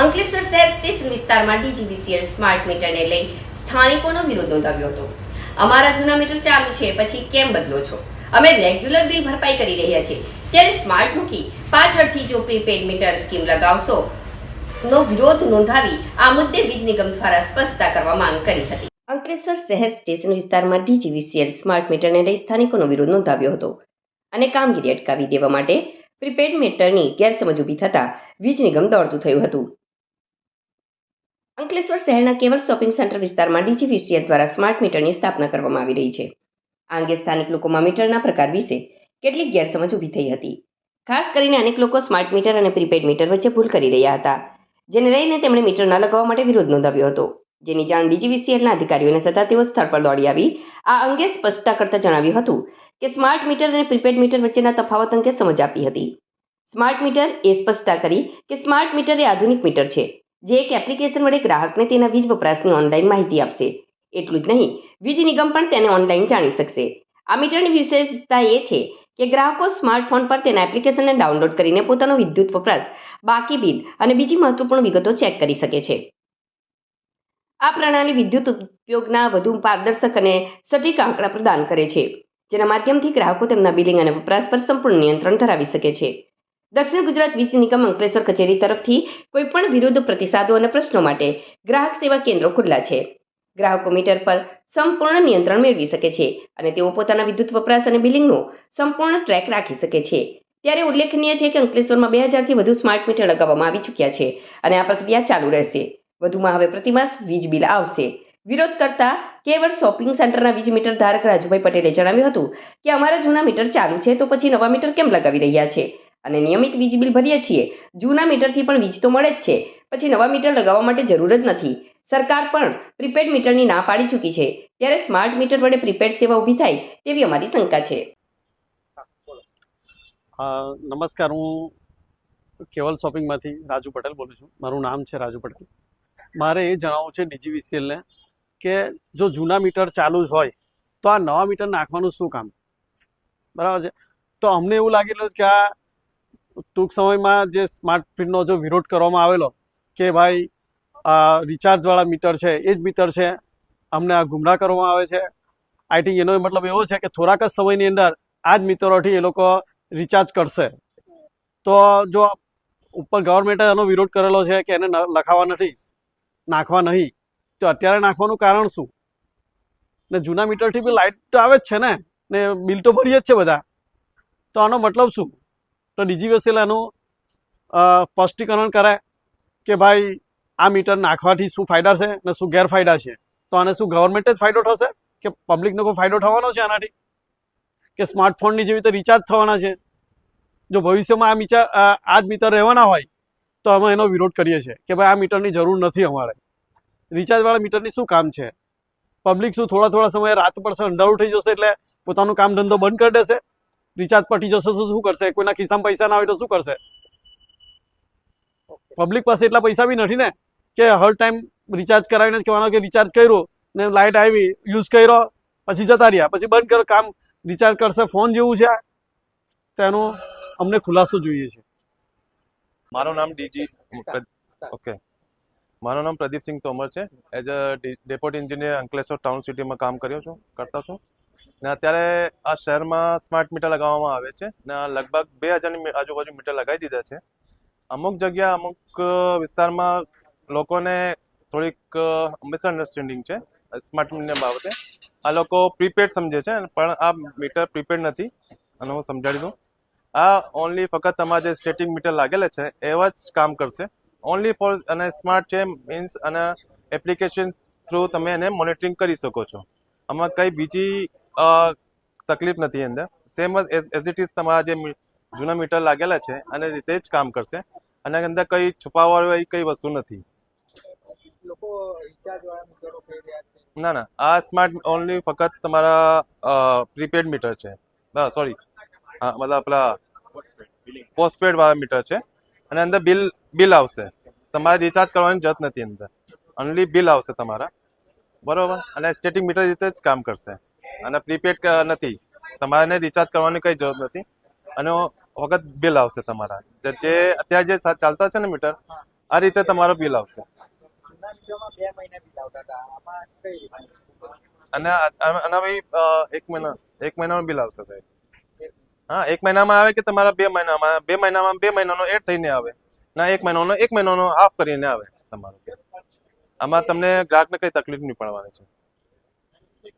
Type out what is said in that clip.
અંકલેશ્વર શહેર સ્ટેશન વિસ્તારમાં DGVCL smart મીટરને લઈ સ્થાનિકોનો વિરોધ નોંધાવ્યો હતો. અમારા જૂના મીટર ચાલુ છે, પછી કેમ બદલો છો? અમે રેગ્યુલર બિલ ભરપાઈ કરી રહ્યા છીએ. ત્યારે સ્માર્ટ મૂકી પાછળથી જો પ્રીપેડ મીટર સ્કીમ લગાવશો, નો વિરોધ નોંધાવી આ મુદ્દે વીજ નિગમ દ્વારા સ્પષ્ટતા કરવા માંગ કરી હતી. અંકલેશ્વર શહેર સ્ટેશન વિસ્તારમાં ડીજીવીસીએલ સ્માર્ટ મીટરને લઈ સ્થાનિકોનો વિરોધ નોંધાવ્યો હતો અને કામગીરી અટકાવી દેવા માટે પ્રીપેડ મીટરની ગેરસમજ ઊભી થતા વીજ નિગમ દોડતું થયું હતું. અંકલેશ્વર શહેરના કેવલ શોપિંગ સેન્ટર વિસ્તારમાં ડીજીવીસીએ દ્વારા સ્માર્ટ મીટરની સ્થાપના કરવામાં આવી રહી છે. આ અંગે સ્થાનિક લોકોમાં મીટરના પ્રકાર વિશે કેટલીક ગેરસમજ ઊભી થઈ હતી. ખાસ કરીને અનેક લોકો સ્માર્ટ મીટર અને પ્રીપેડ મીટર વચ્ચે ભૂલ કરી રહ્યા હતા, જેને લઈને તેમણે મીટર ન લગાવવા માટે વિરોધ નોંધાવ્યો હતો. જેની જાણ ડીજીવીસીએલના અધિકારીઓને થતાં તેઓ સ્થળ પર દોડી આવી. આ અંગે સ્પષ્ટતા કરતા જણાવ્યું હતું કે સ્માર્ટ મીટર અને પ્રીપેડ મીટર વચ્ચેના તફાવત અંગે સમજ આપી હતી. સ્માર્ટ મીટર એ સ્પષ્ટતા કરી કે સ્માર્ટ મીટર એ આધુનિક મીટર છે. જે એક એપ્લિકેશન વડે ગ્રાહકને તેના વીજ વપરાશની ઓનલાઈન માહિતી આપશે. એટલું જ નહીં, વીજ નિગમ પણ તેને ઓનલાઈન જાણી શકશે. આ મીટરની વિશેષતા એ છે કે ગ્રાહકો સ્માર્ટફોન પર તેના એપ્લિકેશનને ડાઉનલોડ કરીને પોતાનો વિદ્યુત વપરાશ, બાકી બિલ અને બીજી મહત્વપૂર્ણ વિગતો ચેક કરી શકે છે. આ પ્રણાલી વિદ્યુત ઉપયોગના વધુ પારદર્શક અને સટીક આંકડા પ્રદાન કરે છે, જેના માધ્યમથી ગ્રાહકો તેમના બિલિંગ અને વપરાશ પર સંપૂર્ણ નિયંત્રણ ધરાવી શકે છે. દક્ષિણ ગુજરાત વીજ નિગમ અંકલેશ્વર કચેરી તરફથી કોઈપણ વિરુદ્ધ પ્રતિસાદો અને પ્રશ્નો માટે ગ્રાહક સેવા કેન્દ્રો ખુલ્લા છે. ગ્રાહકો મીટર પર સંપૂર્ણ નિયંત્રણ મેળવી શકે છે અને તેઓ પોતાના વિદ્યુત વપરાશ અને બિલિંગનો સંપૂર્ણ ટ્રેક રાખી શકે છે. ત્યારે ઉલ્લેખનીય છે કે અંકલેશ્વરમાં બે હજારથી વધુ સ્માર્ટ મીટર લગાવવામાં આવી ચૂક્યા છે અને આ પ્રક્રિયા ચાલુ રહેશે. વધુમાં હવે પ્રતિમાસ વીજ બિલ આવશે. વિરોધ કરતા કેવળ શોપિંગ સેન્ટરના વીજ મીટર ધારક રાજુભાઈ પટેલે જણાવ્યું હતું કે અમારા જૂના મીટર ચાલુ છે તો પછી નવા મીટર કેમ લગાવી રહ્યા છે? અને નિયમિત વીજ બિલ ભરીએ છીએ. જૂના મીટરથી પણ વીજ તો મળે જ છે. પછી નવા મીટર લગાવવા માટે જરૂર જ નથી. સરકાર પણ પ્રીપેડ મીટરની ના પાડી ચૂકી છે. ત્યારે સ્માર્ટ મીટર વડે પ્રીપેડ સેવા ઊભી થાય તેવી અમારી શંકા છે. નમસ્કાર, હું કેવલ શોપિંગમાંથી રાજુ પટેલ બોલું છું. મારું નામ છે રાજુ પટેલ. મારે એ જણાવવું છે ડીજીવીસીએલને કે જો જૂના મીટર ચાલુ જ હોય, તો આ નવા મીટર નાખવાનું શું કામ? બરાબર છે? તો અમને એવું લાગેલું કે આ ટૂંક સમયમાં જે સ્માર્ટ ફીડનો જો વિરોધ કરવામાં આવેલો કે ભાઈ આ રિચાર્જવાળા મીટર છે, એ જ મીટર છે, અમને આ ગુમરાહ કરવામાં આવે છે. આઈ થિંક એનો મતલબ એવો છે કે થોડાક જ સમયની અંદર આ જ મીટરોથી એ લોકો રિચાર્જ કરશે. તો જો ઉપર ગવર્મેન્ટે એનો વિરોધ કરેલો છે કે એને લખાવા નથી, નાખવા નહીં, તો અત્યારે નાખવાનું કારણ શું? ને જૂના મીટરથી બી લાઇટ તો આવે જ છે ને ને બિલ તો ભરીએ જ છે બધા. તો આનો મતલબ શું? તો ડીજીવીસીએલ એનું સ્પષ્ટીકરણ કરે કે ભાઈ, આ મીટર નાખવાથી શું ફાયદા છે ને શું ગેરફાયદા છે? તો આને શું ગવર્મેન્ટ જ ફાયદો થશે? કે પબ્લિકનો કોઈ ફાયદો થવાનો છે આનાથી? કે સ્માર્ટફોનની જેવી રીતે રિચાર્જ થવાના છે? જો ભવિષ્યમાં આ મીચા આ જ મીટર રહેવાના હોય, તો અમે એનો વિરોધ કરીએ છીએ કે ભાઈ, આ મીટરની જરૂર નથી અમારે. રિચાર્જવાળા મીટરની શું કામ છે? પબ્લિક શું થોડા થોડા સમયે રાત પડશે, અંધારું થઈ જશે એટલે પોતાનું કામ ધંધો બંધ કરી દેશે? રિચાર્જ પટી જશે તો શું કરશે? કોઈના ખિસ્સામાં પૈસા ના હોય તો શું કરશે? પબ્લિક પાસે એટલા પૈસા બી નથી ને કે હર ટાઈમ રિચાર્જ કરાવીને જ કહેવાનો કે રિચાર્જ કર્યું ને લાઇટ આવી યુઝ કર્યો પછી જતા રહ્યા પછી બંધ કરો કામ રિચાર્જ કરશે ફોન જેવું છે આ. તેનો અમને ખુલાસો જોઈએ છે. મારું નામ ડીજી ઓકે મારું નામ પ્રદીપસિંહ તોમર છે. As a depot engineer Ankleshwar town સિટીમાં કામ કર્યો છું. કરતા છું. ને અત્યારે આ શહેરમાં સ્માર્ટ મીટર લગાવવામાં આવે છે ને લગભગ બે હજારની આજુબાજુ મીટર લગાવી દીધા છે. અમુક જગ્યા અમુક વિસ્તારમાં લોકોને થોડીક મિસઅન્ડરસ્ટેન્ડિંગ છે સ્માર્ટ મીટર બાબતે. આ લોકો પ્રીપેડ સમજે છે, પણ આ મીટર પ્રીપેડ નથી, અને હું સમજાડી દઉં. આ ઓનલી ફક્ત તમારા જે સ્ટેટિક મીટર લાગેલા છે, એવા જ કામ કરશે. ઓનલી ફોર અને સ્માર્ટ છે મીન્સ અને એપ્લિકેશન થ્રુ તમે એને મોનિટરિંગ કરી શકો છો. આમાં કંઈ બીજી તકલીફ નથી અંદર. Same as as it is તમારા જે જૂના મીટર લાગેલા છે અને રીતે જ કામ કરશે. અને અંદર કઈ છુપાવવા એવી કઈ વસ્તુ નથી. ના ના. આ સ્માર્ટ ઓનલી ફક્ત તમારા પ્રીપેડ મીટર છે. સોરી હા મતલબ આપણા પોસ્ટપેડ વાળા મીટર છે. અને અંદર બિલ બિલ આવશે. તમારે રિચાર્જ કરવાની જરૂરત નથી અંદર. ઓનલી બિલ આવશે તમારા. બરોબર? અને સ્ટેટિક મીટર રીતે જ કામ કરશે. અને પ્રીપેડ નથી. તમારે રિચાર્જ કરવાની કઈ જરૂર નથી. અને વખત બિલ આવશે તમારા. જે અત્યારે જે ચાલતા છે ને મીટર આ રીતે તમારો બિલ આવશે. અને આના ભાઈ એક મહિના, એક મહિનાનું બિલ આવશે સાહેબ. હા, એક મહિનામાં આવે કે તમારા બે મહિનામાં બે મહિનામાં, બે મહિનાનો એડ થઈને આવે. ના, એક મહિનાનો એક મહિનાનો હાફ કરીને આવે તમારો આમાં તમને ગ્રાહકને કઈ તકલીફ નહીં પડવાની છે.